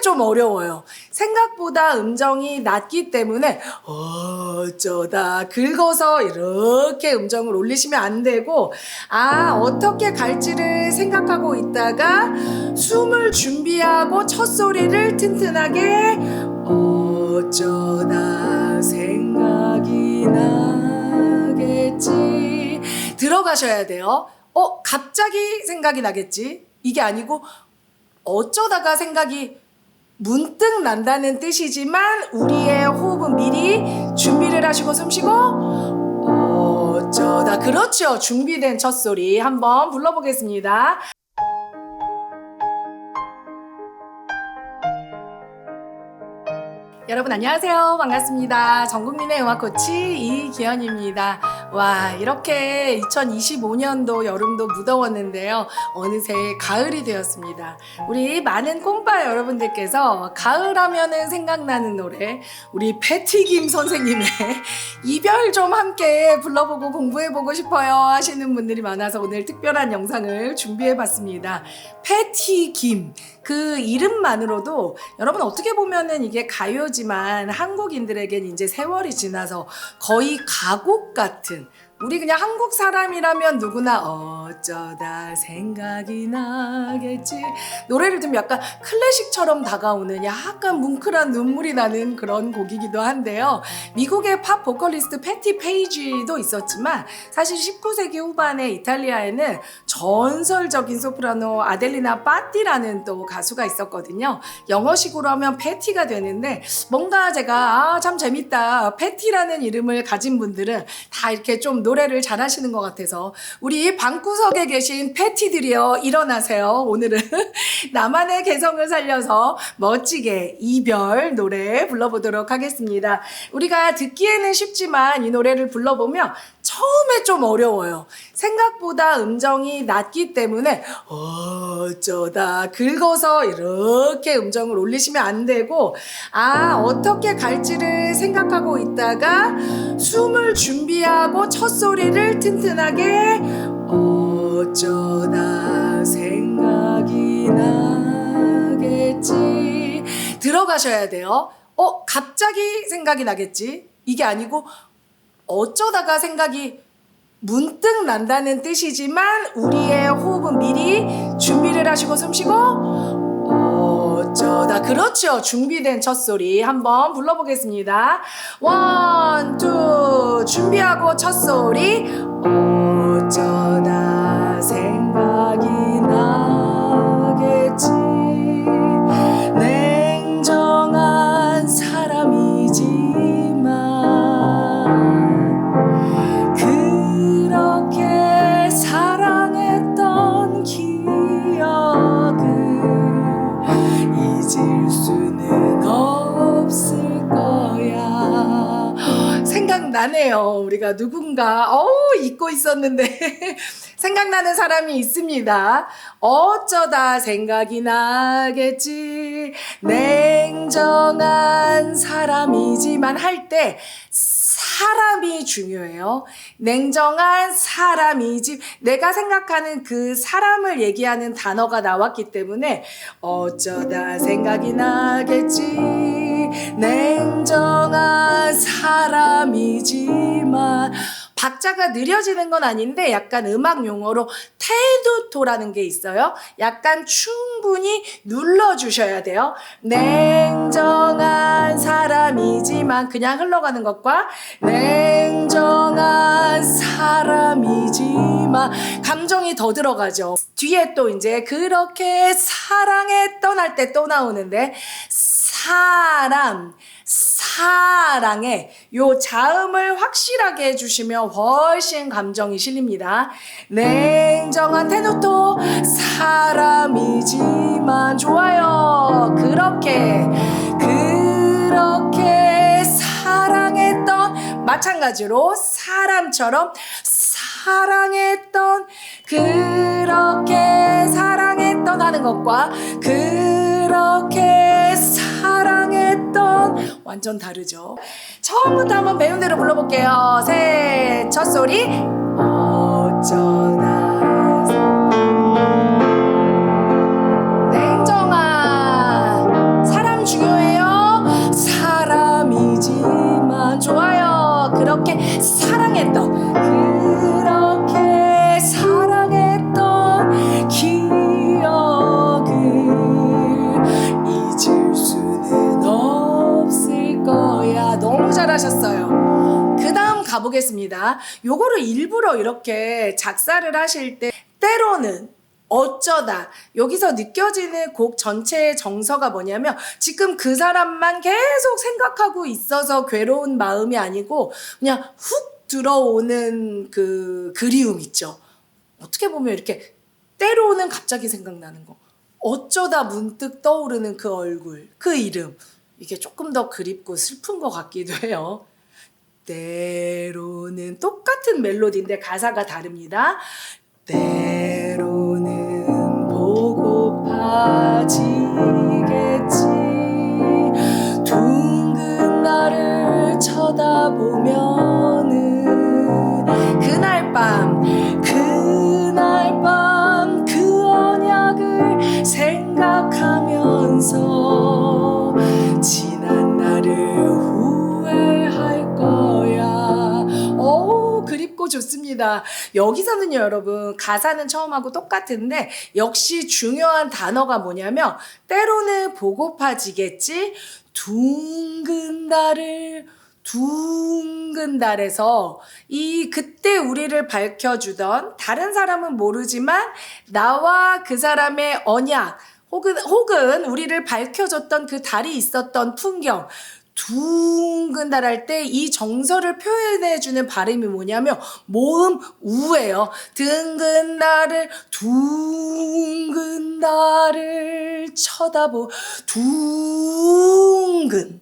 좀 어려워요. 생각보다 음정이 낮기 때문에 어쩌다 긁어서 이렇게 음정을 올리시면 안 되고 아 어떻게 갈지를 생각하고 있다가 숨을 준비하고 첫 소리를 튼튼하게 어쩌다 생각이 나겠지 들어가셔야 돼요. 어 갑자기 생각이 나겠지 이게 아니고 어쩌다가 생각이 문득 난다는 뜻이지만 우리의 호흡은 미리 준비를 하시고 숨쉬고 어쩌다 그렇죠 준비된 첫 소리 한번 불러보겠습니다. 여러분 안녕하세요. 반갑습니다. 전국민의 음악 코치 이기현입니다. 와 이렇게 2025년도 여름도 무더웠는데요. 어느새 가을이 되었습니다. 우리 많은 꼼빠 여러분들께서 가을 하면은 생각나는 노래 우리 패티김 선생님의 이별 좀 함께 불러보고 공부해보고 싶어요 하시는 분들이 많아서 오늘 특별한 영상을 준비해봤습니다. 패티김. 그 이름만으로도 여러분 어떻게 보면은 이게 가요지 만 한국인들에겐 이제 세월이 지나서 거의 가곡 같은 우리 그냥 한국 사람이라면 누구나 어쩌다 생각이 나겠지. 노래를 들으면 약간 클래식처럼 다가오는 약간 뭉클한 눈물이 나는 그런 곡이기도 한데요. 미국의 팝 보컬리스트 패티 페이지도 있었지만 사실 19세기 후반에 이탈리아에는 전설적인 소프라노 아델리나 빠띠라는 또 가수가 있었거든요. 영어식으로 하면 패티가 되는데 뭔가 제가 아 참 재밌다. 패티라는 이름을 가진 분들은 다 이렇게 좀 노래를 잘 하시는 것 같아서 우리 방구석에 계신 패티들이여 일어나세요. 오늘은 나만의 개성을 살려서 멋지게 이별 노래 불러보도록 하겠습니다. 우리가 듣기에는 쉽지만 이 노래를 불러보면 처음에 좀 어려워요. 생각보다 음정이 낮기 때문에 어쩌다 긁어서 이렇게 음정을 올리시면 안 되고 아 어떻게 갈지를 생각하고 있다가 숨을 준비하고 첫 소리를 튼튼하게 어쩌다 생각이 나겠지 들어가셔야 돼요. 어 갑자기 생각이 나겠지 이게 아니고 어쩌다가 생각이 문득 난다는 뜻이지만 우리의 호흡은 미리 준비를 하시고 숨 쉬고 어쩌다 그렇죠. 준비된 첫 소리 한번 불러보겠습니다. 원, 투 준비하고 첫 소리 어쩌다 생각이 생각나네요. 우리가 누군가, 어우, 잊고 있었는데. 생각나는 사람이 있습니다. 어쩌다 생각이 나겠지. 냉정한 사람이지만 할 때, 사람이 중요해요. 냉정한 사람이지. 내가 생각하는 그 사람을 얘기하는 단어가 나왔기 때문에 어쩌다 생각이 나겠지. 냉정한 사람이지만 박자가 느려지는 건 아닌데 약간 음악 용어로 테두토라는 게 있어요. 약간 충분히 눌러주셔야 돼요. 냉정한 사람이지만 그냥 흘러가는 것과 냉정한 사람이지만 감정이 더 들어가죠. 뒤에 또 이제 그렇게 사랑했던 할때또 나오는데 사람 사랑에 요 자음을 확실하게 해주시면 훨씬 감정이 실립니다. 냉정한 테누토 사람이지만 좋아요. 그렇게 그렇게 사랑했던 마찬가지로 사람처럼 사랑했던 그렇게 사랑했던 하는 것과 그렇게 사랑했던 완전 다르죠. 처음부터 한번 배운 대로 불러볼게요. 셋, 첫 소리. 어쩌나. 좋아요. 그렇게 사랑했던. 보겠습니다. 요거를 일부러 이렇게 작사를 하실 때 때로는 어쩌다 여기서 느껴지는 곡 전체의 정서가 뭐냐면 지금 그 사람만 계속 생각하고 있어서 괴로운 마음이 아니고 그냥 훅 들어오는 그 그리움 있죠. 어떻게 보면 이렇게 때로는 갑자기 생각나는 거. 어쩌다 문득 떠오르는 그 얼굴, 그 이름. 이게 조금 더 그립고 슬픈 것 같기도 해요. 때로는 똑같은 멜로디인데 가사가 다릅니다. 때로는 보고파지겠지 둥근 나를 쳐다보면은 그날 밤 그날 밤 그 언약을 생각하면서 좋습니다. 여기서는요, 여러분, 가사는 처음하고 똑같은데, 역시 중요한 단어가 뭐냐면, 때로는 보고파지겠지? 둥근 달을 둥근 달에서 이 그때 우리를 밝혀주던 다른 사람은 모르지만 나와 그 사람의 언약 혹은 혹은 우리를 밝혀줬던 그 달이 있었던 풍경 둥근 달할 때 이 정서를 표현해 주는 발음이 뭐냐면 모음 우예요. 둥근 달을 둥근 달을 쳐다보 둥근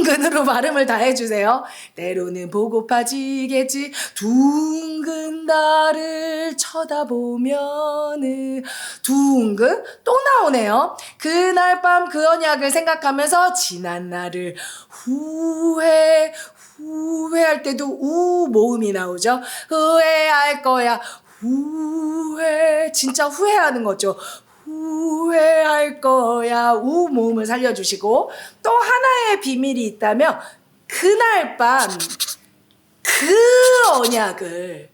둥근으로 발음을 다 해주세요. 때로는 보고파지겠지. 둥근 달을 쳐다보면은 둥근 또 나오네요. 그날 밤 그 언약을 생각하면서 지난 날을 후회 후회할 때도 우 모음이 나오죠. 후회할 거야. 후회 진짜 후회하는 거죠. 후회할 거야 우 모음을 살려주시고 또 하나의 비밀이 있다면 그날 밤 그 언약을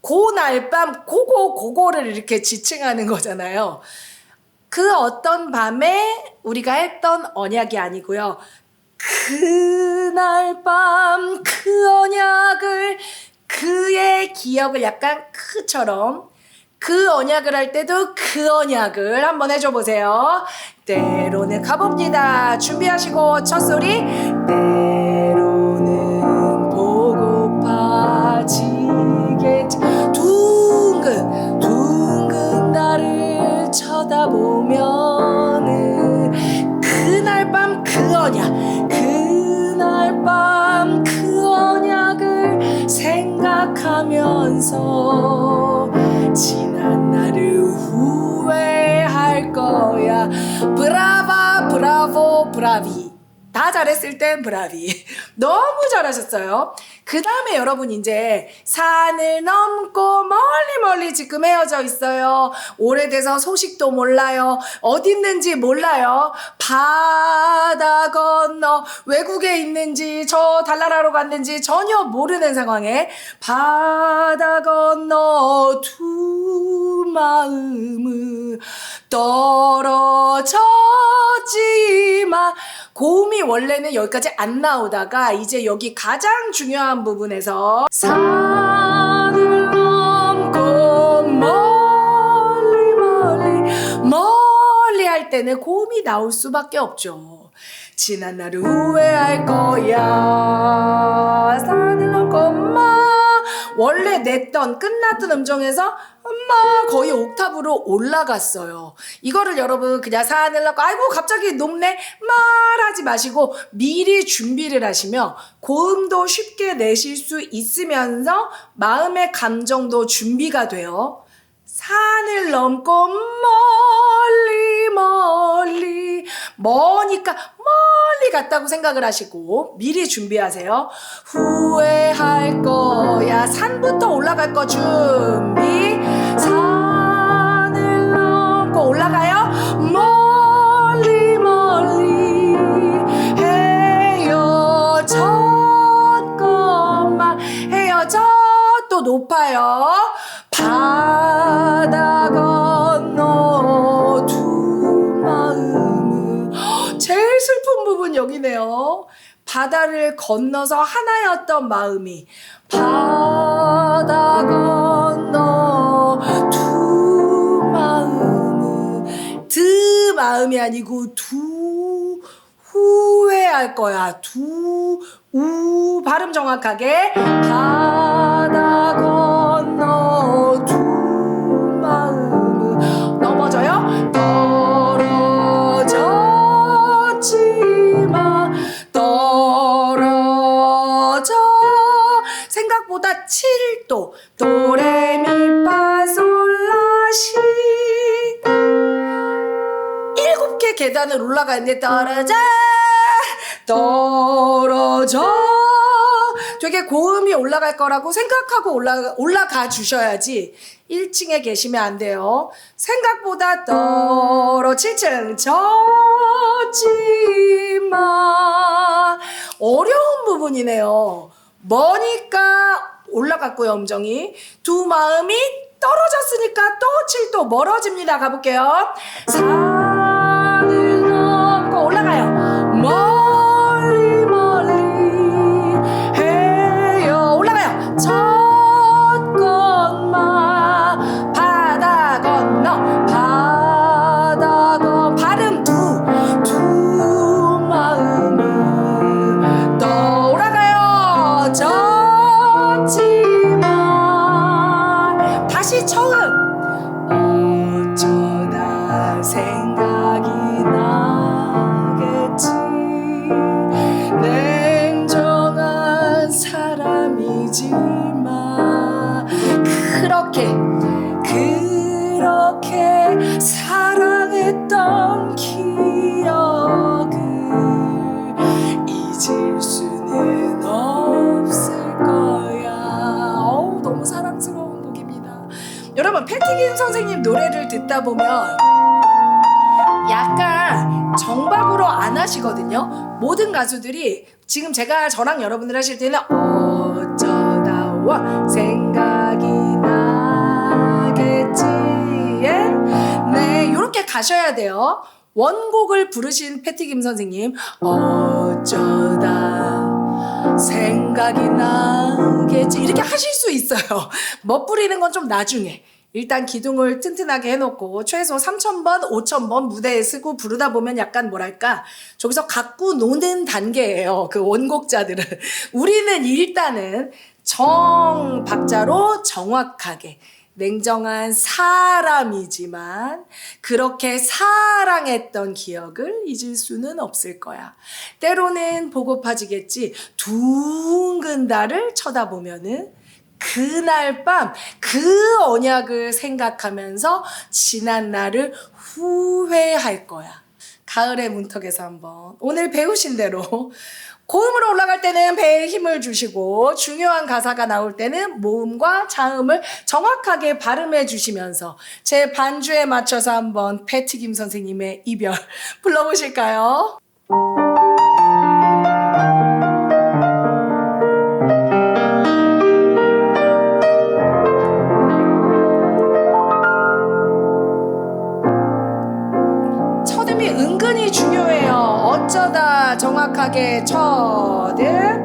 그날 밤 고고 고고를 이렇게 지칭하는 거잖아요. 그 어떤 밤에 우리가 했던 언약이 아니고요. 그날 밤 그 언약을 그의 기억을 약간 크처럼 그 언약을 할 때도 그 언약을 한번 해줘 보세요. 때로는 가봅니다. 준비하시고 첫 소리. 때로는 보고파지겠지. 둥근 둥근 나를 쳐다보면은 그날 밤 그 언약 그날 밤 그 언약을 생각하면서 지난 날을 후회할 거야. 브라바 브라보 브라비. 다 잘했을 땐 브라비. 너무 잘하셨어요 그 다음에 여러분 이제 산을 넘고 멀리 멀리 지금 헤어져 있어요. 오래돼서 소식도 몰라요. 어디 있는지 몰라요. 바다 건너 외국에 있는지 저 달나라로 갔는지 전혀 모르는 상황에 바다 건너 두 마음은 떨어졌지만 고음이 원래는 여기까지 안 나오다가 이제 여기 가장 중요한 부분에서 산을 넘고 멀리 멀리 멀리 할 때는 고음이 나올 수밖에 없죠. 지난 날을 후회할 거야. 산을 넘고 마 원래 냈던 끝났던 음정에서 엄마 거의 옥탑으로 올라갔어요. 이거를 여러분 그냥 넘고 아이고 갑자기 높네 말하지 마시고 미리 준비를 하시면 고음도 쉽게 내실 수 있으면서 마음의 감정도 준비가 돼요. 산을 넘고 멀리 멀리 머니까 멀리 갔다고 생각을 하시고 미리 준비하세요. 후회할 거야. 산부터 올라갈 거 준비. 산을 넘고 올라가요. 멀리 멀리 헤어졌건만 헤어져 또 높아요. 바다 여기네요. 바다를 건너서 하나였던 마음이 바다 건너 두 마음은 드 마음이 아니고 두 후회할 거야 두 우 발음 정확하게 바다 건너 두 올라가는데 떨어져 음. 떨어져 되게 고음이 올라갈 거라고 생각하고 올라 올라가 주셔야지 1층에 계시면 안 돼요. 생각보다 떨어 7층 젖지마 어려운 부분이네요. 머니까 올라갔고요, 음정이. 두 마음이 떨어졌으니까 또 7도 멀어집니다. 가볼게요. 4 여러분, 패티김 선생님 노래를 듣다 보면 약간 정박으로 안 하시거든요. 모든 가수들이 지금 제가 저랑 여러분들 하실 때는 어쩌다 와 생각이 나겠지 예? 네 이렇게 가셔야 돼요. 원곡을 부르신 패티김 선생님 어쩌다 생 각이 나겠지 이렇게 하실 수 있어요. 멋부리는 건 좀 나중에. 일단 기둥을 튼튼하게 해놓고 최소 3,000번, 5,000번 무대에 쓰고 부르다 보면 약간 뭐랄까 저기서 갖고 노는 단계예요. 그 원곡자들은. 우리는 일단은 정 박자로 정확하게 냉정한 사람이지만 그렇게 사랑했던 기억을 잊을 수는 없을 거야. 때로는 보고파지겠지. 둥근 달을 쳐다보면은 그날 밤 그 언약을 생각하면서 지난 날을 후회할 거야. 가을의 문턱에서 한번 오늘 배우신 대로 고음으로 올라갈 때는 배에 힘을 주시고 중요한 가사가 나올 때는 모음과 자음을 정확하게 발음해 주시면서 제 반주에 맞춰서 한번 패티김 선생님의 이별 불러보실까요? 정확하게 첫음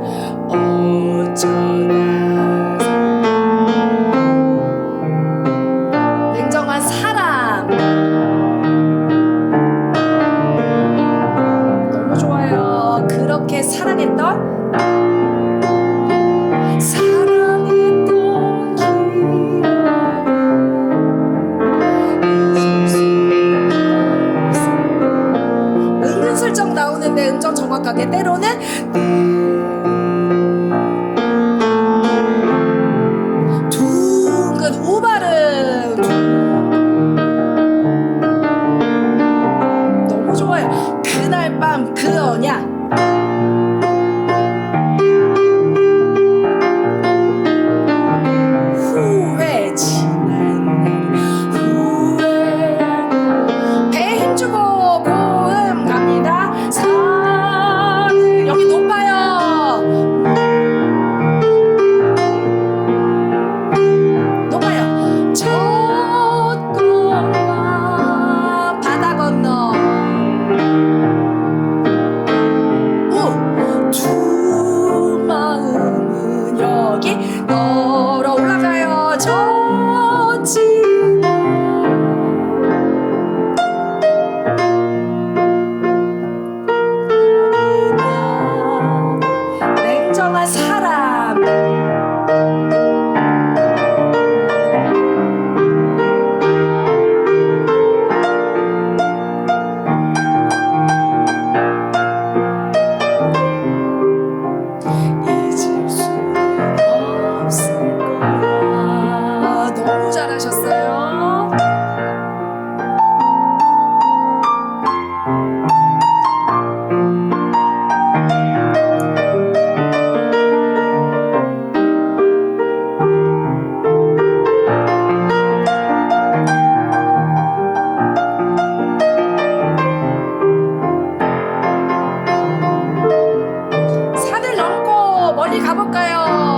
어디 가볼까요?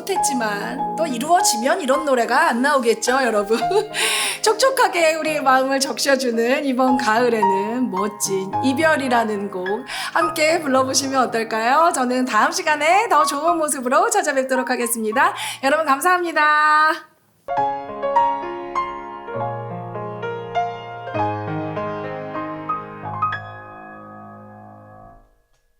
못했지만 또 이루어지면 이런 노래가 안 나오겠죠, 여러분. 촉촉하게 우리의 마음을 적셔주는 이번 가을에는 멋진 이별이라는 곡 함께 불러보시면 어떨까요? 저는 다음 시간에 더 좋은 모습으로 찾아뵙도록 하겠습니다. 여러분 감사합니다.